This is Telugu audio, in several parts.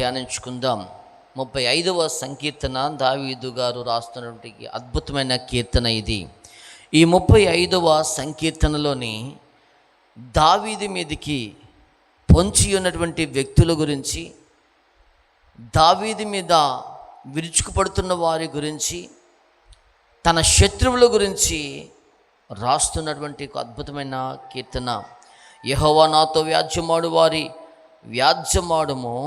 ధ్యానించుకుందాం. ముప్పై ఐదవ సంకీర్తన దావీదు గారు రాస్తున్నటువంటి అద్భుతమైన కీర్తన ఇది. ఈ ముప్పై ఐదవ సంకీర్తనలోని దావీది మీదికి పొంచి ఉన్నటువంటి వ్యక్తుల గురించి దావీది మీద విరుచుకుపడుతున్న వారి గురించి తన శత్రువుల గురించి రాస్తున్నటువంటి ఒక అద్భుతమైన కీర్తన. యహోవా నాతో వ్యాజ్యమాడు వారి వ్యాజ్యమాడము.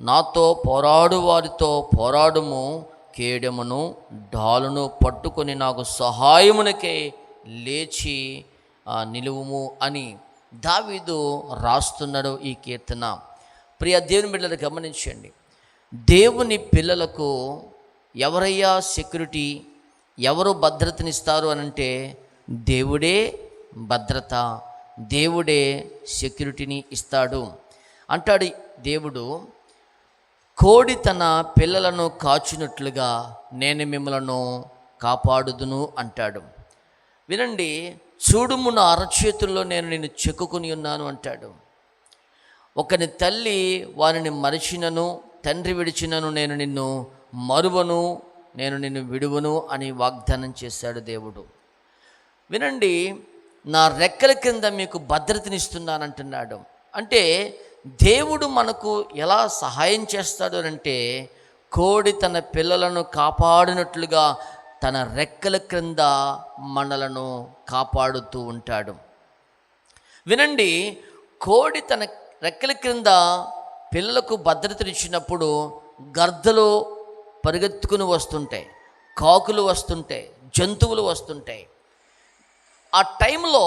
నాతో పోరాడు వారితో పోరాడుము కేడమును డాలును పట్టుకొని నాకు సహాయమునకే లేచి నిలువుము అని దావీదు రాస్తున్నాడు ఈ కీర్తన. ప్రియ దేవుని బిడ్డలు గమనించండి. దేవుని పిల్లలకు ఎవరయ్యా సెక్యూరిటీ? ఎవరు భద్రతనిస్తారు అని అంటే దేవుడే భద్రత దేవుడే సెక్యూరిటీని ఇస్తాడు. అంటాడు దేవుడు కోడి తన పిల్లలను కాచినట్లుగా నేను మిమ్మలను కాపాడుదును అంటాడు. వినండి చూడుము నా అరచేతుల్లో నేను నిన్ను చెక్కుకుని ఉన్నాను అంటాడు. ఒకని తల్లి వారిని మరిచినను తండ్రి విడిచినను నేను నిన్ను మరువను నేను నిన్ను విడువను అని వాగ్దానం చేశాడు దేవుడు. వినండి నా రెక్కల కింద మీకు భద్రతనిస్తున్నానంటున్నాడు. అంటే దేవుడు మనకు ఎలా సహాయం చేస్తాడు అంటే కోడి తన పిల్లలను కాపాడినట్లుగా తన రెక్కల క్రింద మనలను కాపాడుతూ ఉంటాడు. వినండి కోడి తన రెక్కల క్రింద పిల్లలకు భద్రతనిచ్చినప్పుడు గర్దలు పరిగెత్తుకుని వస్తుంటాయి కాకులు వస్తుంటాయి జంతువులు వస్తుంటాయి. ఆ టైంలో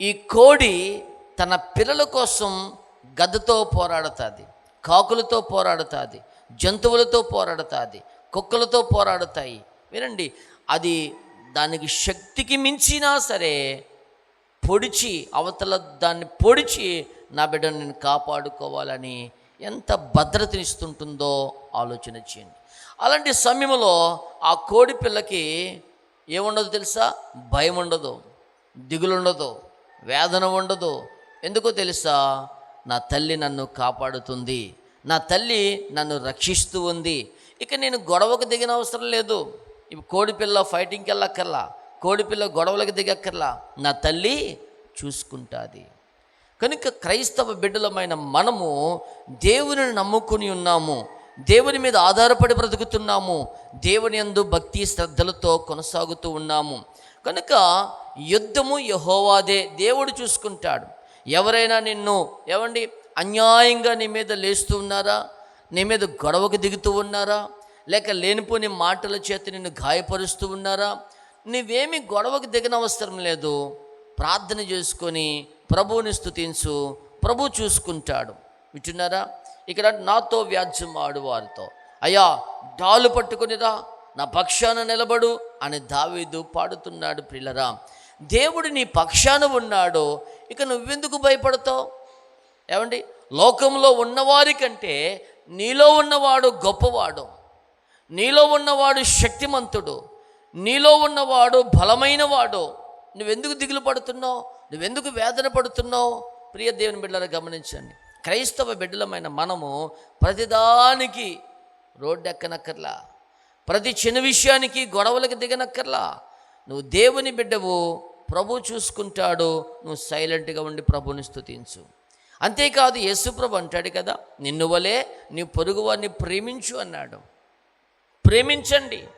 ఈ కోడి తన పిల్లల కోసం గద్దతో పోరాడుతుంది కాకులతో పోరాడుతుంది జంతువులతో పోరాడుతుంది కుక్కలతో పోరాడుతాయి. వినండి అది దానికి శక్తికి మించినా సరే పొడిచి అవతల దాన్ని పొడిచి నా బిడ్డను నేను కాపాడుకోవాలని ఎంత భద్రతనిస్తుంటుందో ఆలోచన చేయండి. అలాంటి సమయంలో ఆ కోడి పిల్లకి ఏముండదు తెలుసా? భయం ఉండదు దిగులుండదు వేదన ఉండదు. ఎందుకో తెలుసా? నా తల్లి నన్ను కాపాడుతుంది. నా తల్లి నన్ను రక్షిస్తూ ఉంది. ఇక నేను గొడవకు దిగిన అవసరం లేదు. ఇప్పుడు కోడిపిల్ల ఫైటింగ్కి వెళ్ళక్కర్లా. కోడిపిల్ల గొడవలకు దిగక్కర్లా. నా తల్లి చూసుకుంటుంది. కనుక క్రైస్తవ బిడ్డలమైన మనము దేవుని నమ్ముకుని ఉన్నాము. దేవుని మీద ఆధారపడి బ్రతుకుతున్నాము. దేవుని యందు భక్తి శ్రద్ధలతో కొనసాగుతూ ఉన్నాము. కనుక యుద్ధము యహోవాదే. దేవుడు చూసుకుంటాడు. ఎవరైనా నిన్ను ఏమండి అన్యాయంగా నీ మీద లేస్తూ ఉన్నారా? నీ మీద గొడవకు దిగుతూ ఉన్నారా? లేక లేనిపోని మాటల చేత నిన్ను గాయపరుస్తూ ఉన్నారా? నువ్వేమి గొడవకు దిగనవసరం లేదు. ప్రార్థన చేసుకొని ప్రభువుని స్థుతించు ప్రభు చూసుకుంటాడు. వింటున్నారా? ఇక్కడ నాతో వ్యాజ్యం ఆడు వారితో అయ్యా డాలు పట్టుకునిరా నా పక్షాన నిలబడు అని దావీదు పాడుతున్నాడు ప్రిల్లరా దేవుడు నీ పక్షాన ఉన్నాడు ఇక నువ్వెందుకు భయపడతావు? ఏమండి? లోకంలో ఉన్నవారి కంటే నీలో ఉన్నవాడు గొప్పవాడు నీలో ఉన్నవాడు శక్తిమంతుడు నీలో ఉన్నవాడు బలమైనవాడు. నువ్వెందుకు దిగులు పడుతున్నావు? నువ్వెందుకు వేదన పడుతున్నావు? ప్రియ దేవుని బిడ్డలను గమనించండి. క్రైస్తవ బిడ్డలమైన మనము ప్రతిదానికి రోడ్డు ఎక్కనక్కర్లా ప్రతి చిన్న విషయానికి గొడవలకు దిగనక్కర్లా. నువ్వు దేవుని బిడ్డవు ప్రభు చూసుకుంటాడు నువ్వు సైలెంట్గా ఉండి ప్రభుని స్థుతించు అంతేకాదు యేసుప్రభు అంటాడు కదా నిన్ను వలే నీ పొరుగువారిని ప్రేమించు అన్నాడు. ప్రేమించండి.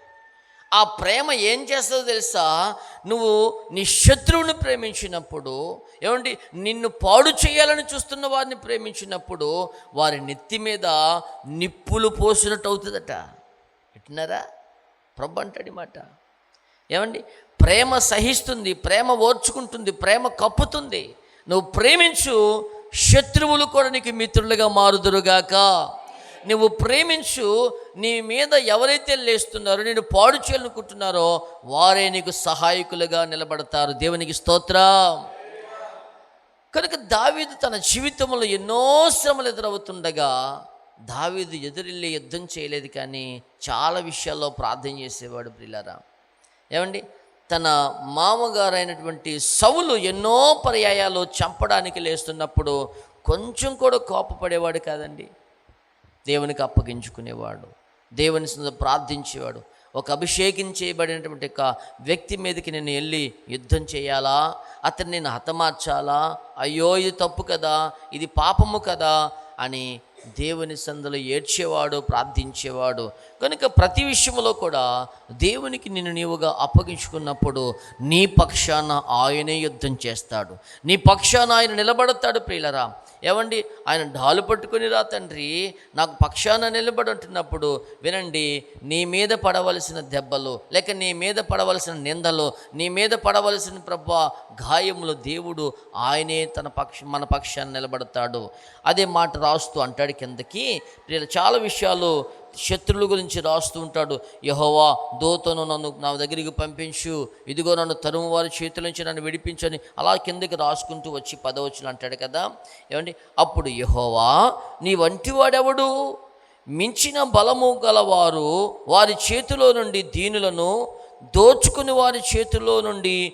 ఆ ప్రేమ ఏం చేస్తుందో తెలుసా? నువ్వు నీ శత్రువుని ప్రేమించినప్పుడు ఏమండి నిన్ను పాడు చేయాలని చూస్తున్న వారిని ప్రేమించినప్పుడు వారి నెత్తి మీద నిప్పులు పోసినట్టు అవుతుందట. వింటున్నారా? ప్రభు అంటాడు మాట. ఏమండి ప్రేమ సహిస్తుంది ప్రేమ ఓర్చుకుంటుంది ప్రేమ కప్పుతుంది. నువ్వు ప్రేమించు శత్రువులు కూడా నీకు మిత్రులుగా మారుదురుగాక. నువ్వు ప్రేమించు నీ మీద ఎవరైతే లేస్తున్నారో నేను పాడు చేయాలనుకుంటున్నారో వారే నీకు సహాయకులుగా నిలబడతారు. దేవునికి స్తోత్రం. కనుక దావీదు తన జీవితంలో ఎన్నో శ్రమలు ఎదురవుతుండగా దావీదు ఎదురెళ్ళి యుద్ధం చేయలేదు కానీ చాలా విషయాల్లో ప్రార్థన చేసేవాడు ప్రిలారా ఏమండి? తన మామగారైనటువంటి సవులు ఎన్నో పర్యాయాలు చంపడానికి లేస్తున్నప్పుడు కొంచెం కూడా కోపపడేవాడు కాదండి. దేవునికి అప్పగించుకునేవాడు. దేవుని ప్రార్థించేవాడు. ఒక అభిషేకం చేయబడినటువంటి ఒక వ్యక్తి మీదకి నేను వెళ్ళి యుద్ధం చేయాలా? అతన్ని నేను హతమార్చాలా? అయ్యో ఇది తప్పు కదా? ఇది పాపము కదా? అని దేవుని సందులో ఏడ్చేవాడు ప్రార్థించేవాడు. కనుక ప్రతి విషయంలో కూడా దేవునికి నిన్ను నీవుగా అప్పగించుకున్నప్పుడు నీ పక్షాన ఆయనే యుద్ధం చేస్తాడు. నీ పక్షాన ఆయన నిలబడతాడు ప్రియులరా. ఏమండి? ఆయన డాలు పట్టుకుని రా తండ్రి. నాకు పక్షాన నిలబడుంటున్నప్పుడు వినండి నీ మీద పడవలసిన దెబ్బలు లేక నీ మీద పడవలసిన నిందలు నీ మీద పడవలసిన ప్రభ గాయములు దేవుడు ఆయనే తన పక్ష మన పక్షాన్ని నిలబడతాడు. అదే మాట రాస్తూ అంటాడు కిందకి. చాలా విషయాలు శత్రువుల గురించి రాస్తూ ఉంటాడు. యహోవా దోతను నన్ను నా దగ్గరికి పంపించు. ఇదిగో నన్ను తరుము వారి చేతుల నుంచి నన్ను విడిపించని అలా కిందకి రాసుకుంటూ వచ్చి పదవచ్చులు అంటాడు కదా. ఏమండి? అప్పుడు యహోవా నీ వంటి వాడెవడు? మించిన బలము గలవారు వారి చేతిలో నుండి దీనులను దోచుకుని వారి చేతిలో నుండి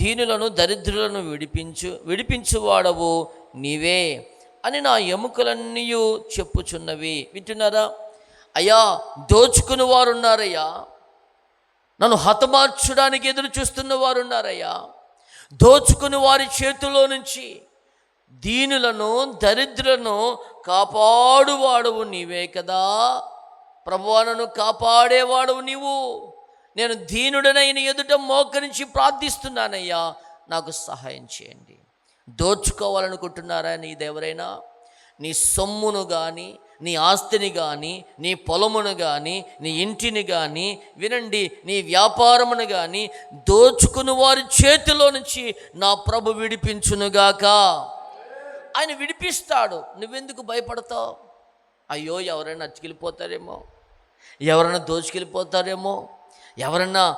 దీనులను దరిద్రులను విడిపించు విడిపించువాడవు నీవే అని నా ఎముకలన్నీ చెప్పుచున్నవి. వింటున్నారా? అయ్యా దోచుకుని వారు ఉన్నారయ్యా నన్ను హతమార్చడానికి ఎదురు చూస్తున్న వారు ఉన్నారయ్యా దోచుకుని వారి చేతిలో నుంచి దీనులను దరిద్రులను కాపాడువాడవు నీవే కదా. ప్రభువానను కాపాడేవాడవు నీవు. నేను దీనుడనైన ఎదుట మోకరించి ప్రార్థిస్తున్నానయ్యా. నాకు సహాయం చేయండి. దోచుకోవాలనుకుంటున్నారా నీదెవరైనా నీ సొమ్మును కానీ నీ ఆస్తిని కానీ నీ పొలమును కానీ నీ ఇంటిని కానీ వినండి నీ వ్యాపారమును కానీ దోచుకుని వారి చేతిలో నుంచి నా ప్రభు విడిపించునుగాక. ఆయన విడిపిస్తాడు. నువ్వెందుకు భయపడతావు? అయ్యో ఎవరైనా అచ్చుకెళ్ళిపోతారేమో ఎవరైనా దోచుకెళ్ళిపోతారేమో? ఎవరన్నా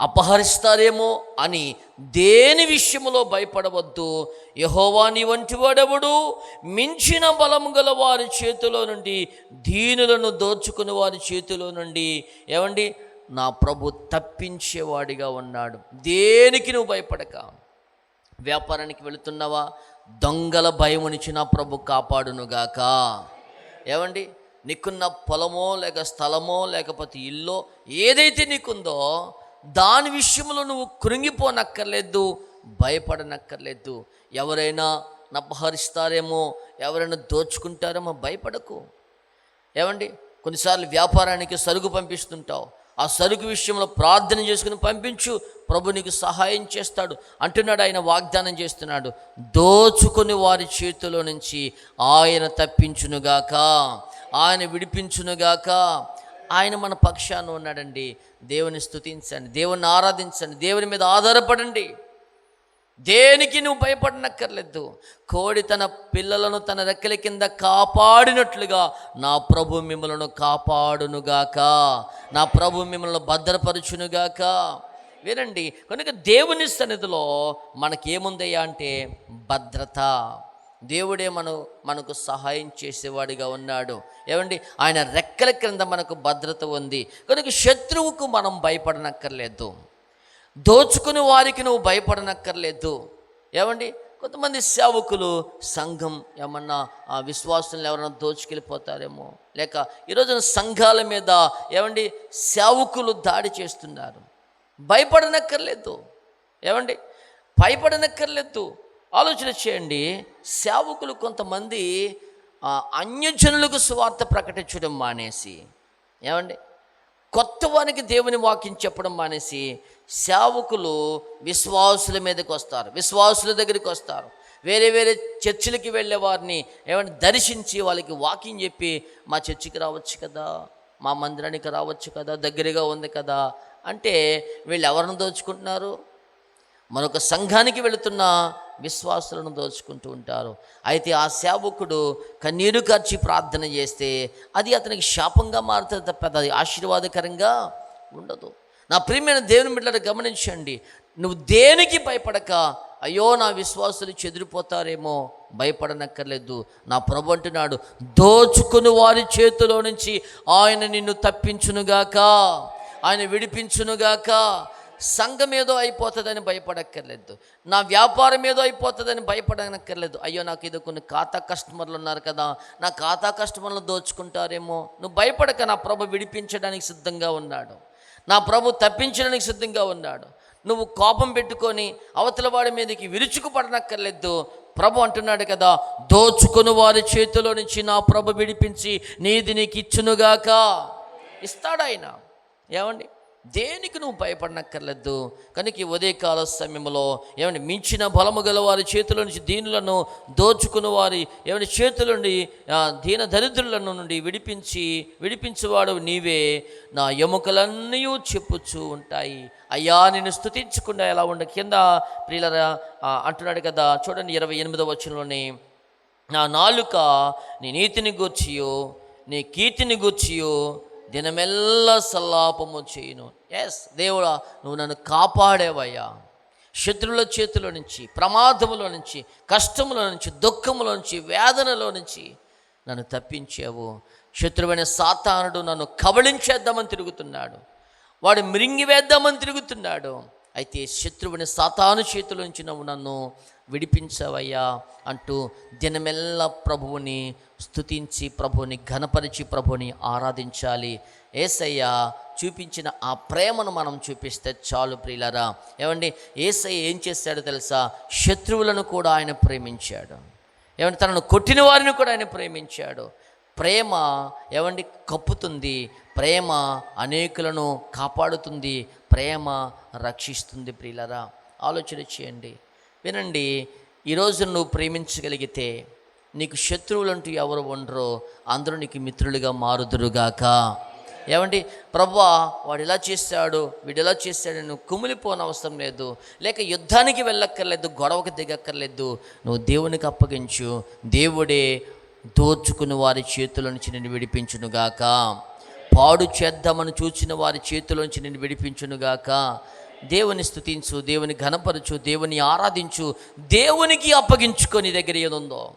అపహరిస్తారేమో అని దేని విషయములో భయపడవద్దు? యహోవా నీ వంటి వాడెవడు? మించిన బలము గల వారి చేతిలో నుండి దీనులను దోచుకుని వారి చేతిలో నుండి. ఏమండి? నా ప్రభు తప్పించేవాడిగా ఉన్నాడు. దేనికి నువ్వు భయపడక? వ్యాపారానికి వెళుతున్నావా? దొంగల భయం నుంచి నా ప్రభు కాపాడునుగాక. ఏమండి? నీకున్న పొలమో లేక స్థలమో లేకపోతే ఇల్లో ఏదైతే నీకుందో దాని విషయంలో నువ్వు కృంగిపోనక్కర్లేదు భయపడనక్కర్లేదు. ఎవరైనా నపహరిస్తారేమో ఎవరైనా దోచుకుంటారేమో భయపడకు. ఏమండి? కొన్నిసార్లు వ్యాపారానికి సరుకు పంపిస్తుంటావు. ఆ సరుకు విషయంలో ప్రార్థన చేసుకుని పంపించు ప్రభు నీకు సహాయం చేస్తాడు. అంటున్నాడు ఆయన వాగ్దానం చేస్తున్నాడు. దోచుకొని వారి చేతిలో నుంచి ఆయన తప్పించునుగాక ఆయన విడిపించునుగాక ఆయన మన పక్షాన ఉన్నాడండి. దేవుని స్థుతించండి దేవుని ఆరాధించండి. దేవుని మీద ఆధారపడండి. దేనికి నువ్వు భయపడనక్కర్లేదు. కోడి తన పిల్లలను తన రెక్కల కింద కాపాడినట్లుగా నా ప్రభు మిమ్మలను కాపాడునుగాక. నా ప్రభు మిమ్మల్ని భద్రపరచునుగాక. వినండి. కనుక దేవుని సన్నిధిలో మనకేముందయ్యా అంటే భద్రత. దేవుడే మన మనకు సహాయం చేసేవాడిగా ఉన్నాడు. ఏమండి? ఆయన రెక్కల క్రింద మనకు భద్రత ఉంది. కనుక శత్రువుకు మనం భయపడనక్కర్లేదు. దోచుకుని వారికి నువ్వు భయపడనక్కర్లేదు. ఏమండి? కొంతమంది సేవకులు సంఘం ఏమన్నా ఆ విశ్వాసులను ఎవరైనా దోచుకెళ్ళిపోతారేమో. లేక ఈరోజున సంఘాల మీద ఏమండి? సేవకులు దాడి చేస్తున్నారు. భయపడనక్కర్లేదు. ఏమండి? భయపడనక్కర్లేదు. ఆలోచన చేయండి. సేవకులు కొంతమంది అన్యజనులకు సువార్త ప్రకటించడం మానేసి ఏమండి? కొత్త వానికి దేవుని వాక్యం చెప్పడం మానేసి సేవకులు విశ్వాసుల మీదకి వస్తారు. విశ్వాసుల దగ్గరికి వస్తారు. వేరే వేరే చర్చిలకి వెళ్ళే వారిని ఏమంటే దర్శించి వాళ్ళకి వాకింగ్ చెప్పి మా చర్చికి రావచ్చు కదా? మా మందిరానికి రావచ్చు కదా? దగ్గరగా ఉంది కదా? అంటే వీళ్ళు ఎవరిని దోచుకుంటున్నారు? మరొక సంఘానికి వెళుతున్న విశ్వాసులను దోచుకుంటూ ఉంటారు. అయితే ఆ సేవకుడు కన్నీరు కార్చి ప్రార్థన చేస్తే అది అతనికి శాపంగా మారుతుంది తప్ప అది ఆశీర్వాదకరంగా ఉండదు. నా ప్రియమైన దేవుని బిడ్డలు గమనించండి. నువ్వు దేనికి భయపడక అయ్యో నా విశ్వాసులు చెదిరిపోతారేమో భయపడనక్కర్లేదు. నా ప్రభు అంటున్నాడు దోచుకుని వారి చేతిలో నుంచి ఆయన నిన్ను తప్పించునుగాక ఆయన విడిపించునుగాక సంఘం ఏదో అయిపోతుందని భయపడక్కర్లేదు. నా వ్యాపారం ఏదో అయిపోతుందని భయపడనక్కర్లేదు అయ్యో నాకు ఇది కొన్ని ఖాతా కస్టమర్లు ఉన్నారు కదా నా ఖాతా కస్టమర్లు దోచుకుంటారేమో. నువ్వు భయపడక నా ప్రభు విడిపించడానికి సిద్ధంగా ఉన్నాడు. నా ప్రభు తప్పించడానికి సిద్ధంగా ఉన్నాడు. నువ్వు కోపం పెట్టుకొని అవతల వాడి మీదకి విరుచుకు పడనక్కర్లేదు. ప్రభు అంటున్నాడు కదా దోచుకుని వారి చేతిలో నుంచి నా ప్రభు విడిపించి నీది నీకు ఇచ్చునుగాక. ఇస్తాడు ఆయన ఏమండి? దేనికి నువ్వు భయపడనక్కర్లేదు? కనుక ఈ ఉదయకాల సమయంలో ఏమైనా మించిన బలము గల వారి చేతుల నుంచి దీనులను దోచుకుని వారి ఏమైనా చేతుల నుండి దీన దరిద్రులను నుండి విడిపించి విడిపించువాడు నీవే. నా ఎముకలన్నీ చెప్పుచూ ఉంటాయి. అయ్యా నేను స్థుతించకుండా ఎలా ఉండ కింద ప్రియులరా అంటున్నాడు కదా చూడండి ఇరవై ఎనిమిదవ వచనంలోనే నా నాలుక నీ నీతిని గూర్చియో నీ కీర్తిని గూర్చియో దినమెల్లా సల్లాపము చేయును. ఎస్ దేవుడా నువ్వు నన్ను కాపాడేవయ్యా. శత్రువుల చేతిలో నుంచి ప్రమాదములో నుంచి కష్టములో నుంచి దుఃఖములో నుంచి వేదనలో నుంచి నన్ను తప్పించావు. శత్రువైన సాతానుడు నన్ను కబళించేద్దామని తిరుగుతున్నాడు. వాడు మృంగివేద్దామని తిరుగుతున్నాడు. అయితే శత్రువుని సాతాను చేతిలో నుంచి నువ్వు నన్ను విడిపించవయ్యా అంటూ దినమెల్లా ప్రభువుని స్తుతించి ప్రభుని ఘనపరిచి ప్రభుని ఆరాధించాలి. ఏసయ్య చూపించిన ఆ ప్రేమను మనం చూపిస్తే చాలు ప్రియులరా. ఏమండి? ఏసయ్య ఏం చేశాడో తెలుసా? శత్రువులను కూడా ఆయన ప్రేమించాడు. ఏమంటే తనను కొట్టిన వారిని కూడా ఆయన ప్రేమించాడు. ప్రేమ ఏమండి? కప్పుతుంది. ప్రేమ అనేకులను కాపాడుతుంది. ప్రేమ రక్షిస్తుంది ప్రియులరా. ఆలోచన చేయండి. వినండి. ఈరోజు నువ్వు ప్రేమించగలిగితే నీకు శత్రువులంటూ ఎవరు ఉండరో అందరూ నీకు మిత్రులుగా మారుదురుగాక. ఏమండి? ప్రభా వాడు ఇలా చేశాడు? వీడు ఇలా చేశాడు? నువ్వు కుమిలిపోని అవసరం లేదు. లేక యుద్ధానికి వెళ్ళక్కర్లేదు గొడవకు దిగక్కర్లేదు. నువ్వు దేవునికి అప్పగించు. దేవుడే దోచుకుని వారి చేతుల నుంచి నేను విడిపించునుగాక. పాడు చేద్దామని చూచిన వారి చేతుల నుంచి నేను విడిపించునుగాక. దేవుని స్థుతించు దేవుని ఘనపరచు దేవుని ఆరాధించు దేవునికి అప్పగించుకొని దగ్గర ఏదుందో.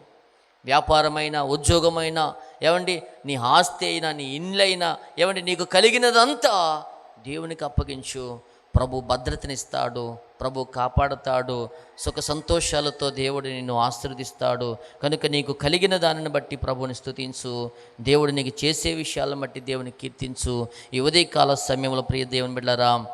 వ్యాపారమైన ఉద్యోగమైన ఏమండి నీ ఆస్తి అయినా నీ ఇండ్లైనా ఏమండి నీకు కలిగినదంతా దేవునికి అప్పగించు. ప్రభు భద్రతనిస్తాడు ప్రభు కాపాడుతాడు సుఖ సంతోషాలతో దేవుడు నిన్ను ఆశీర్వదిస్తాడు. కనుక నీకు కలిగిన దానిని బట్టి ప్రభుని స్థుతించు దేవుడు నీకు చేసే విషయాలను బట్టి దేవుని కీర్తించు. ఈ ఉదయకాల సమయంలో ప్రియ దేవుని బిడ్డరా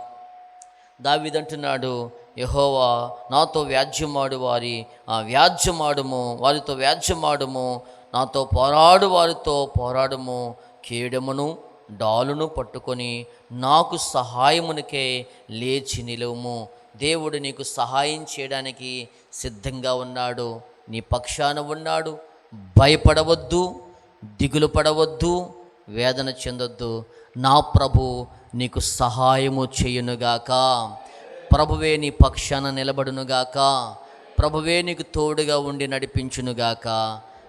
దావిదంటున్నాడు యహోవా నాతో వ్యాజ్యమాడు వారి ఆ వ్యాజ్యమాడుము వారితో వ్యాజ్యమాడుము నాతో పోరాడు వారితో పోరాడము కీడమును డాలును పట్టుకొని నాకు సహాయమునికే లేచి నిలవము. దేవుడు నీకు సహాయం చేయడానికి సిద్ధంగా ఉన్నాడు. నీ పక్షాన ఉన్నాడు. భయపడవద్దు దిగులు పడవద్దు వేదన చెందొద్దు. నా ప్రభు నీకు సహాయము చేయునుగాక. ప్రభువే నీ పక్షాన నిలబడునుగాక. ప్రభువే నీకు తోడుగా ఉండి నడిపించునుగాక.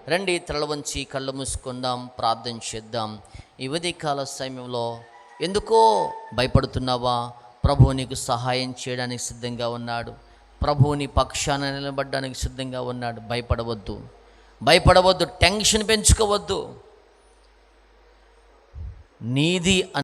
రండి తలవంచి కళ్ళు మూసుకుందాం ప్రార్థన చేద్దాం. ఈ ఉదయకాల సమయంలో ఎందుకో భయపడుతున్నావా? ప్రభువు నీకు సహాయం చేయడానికి సిద్ధంగా ఉన్నాడు. ప్రభువు నీ పక్షాన నిలబడడానికి సిద్ధంగా ఉన్నాడు. భయపడవద్దు. భయపడవద్దు టెన్షన్ పెంచుకోవద్దు. నీది